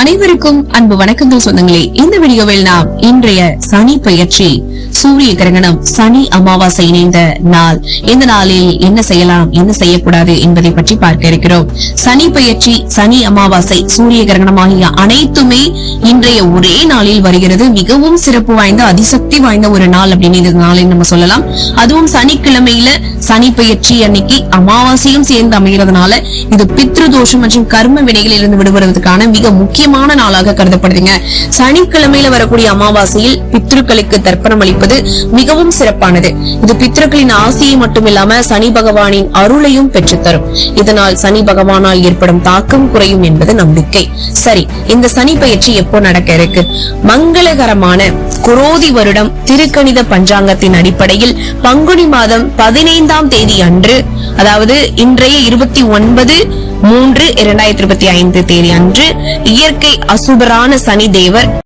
அனைவருக்கும் அன்பு வணக்கங்கள் சொந்தங்களே. இந்த வீடியோவில் நாம் இன்றைய சனி பயிற்சி சூரிய கிரகணம் சனி அமாவாசை இணைந்த நாள். இந்த நாளில் என்ன செய்யலாம் என்ன செய்யக்கூடாது என்பதை பற்றி பார்க்க இருக்கிறோம். சனி பயிற்சி சனி அமாவாசை சூரிய கிரகணம் ஆகிய அனைத்துமே இன்றைய ஒரே நாளில் வருகிறது. மிகவும் சிறப்பு வாய்ந்த அதிசக்தி வாய்ந்த ஒரு நாள் அப்படின்னு இந்த நாளை நம்ம சொல்லலாம். அதுவும் சனிக்கிழமையில சனி பயிற்சி அன்னைக்கு அமாவாசையும் சேர்ந்து அமைகிறதுனால இது பித்ரு தோஷம் மற்றும் கர்ம வினைகளில் இருந்து விடுபடுவதற்கான மிக முக்கிய முக்கியமான நாளாக கருதப்படுதுங்க. சனிக்கிழமையில வரக்கூடிய அமாவாசையில் பித்ருக்களுக்கு தர்ப்பணம் அளிப்பது மிகவும் சிறப்பானது. இது பித்ருக்களின் ஆசையை மட்டுமில்லாம சனி பகவானின் அருளையும் பெற்றுத்தரும். இதனால் சனி பகவானால் ஏற்படும் தாக்கம் குறையும் என்பது நம்பிக்கை. சரி இந்த சனி பயிற்சி எப்போ நடக்க இருக்கு? மங்களகரமான குரோதி வருடம் திருக்கணித பஞ்சாங்கத்தின் அடிப்படையில் பங்குனி மாதம் பதினைந்தாம் தேதி அன்று அதாவது இன்றைய இருபத்தி ஒன்பது மூன்று இரண்டாயிரத்தி இருபத்தி ஐந்து தேதி அன்று இயற்கை அசுபரான சனி தேவர்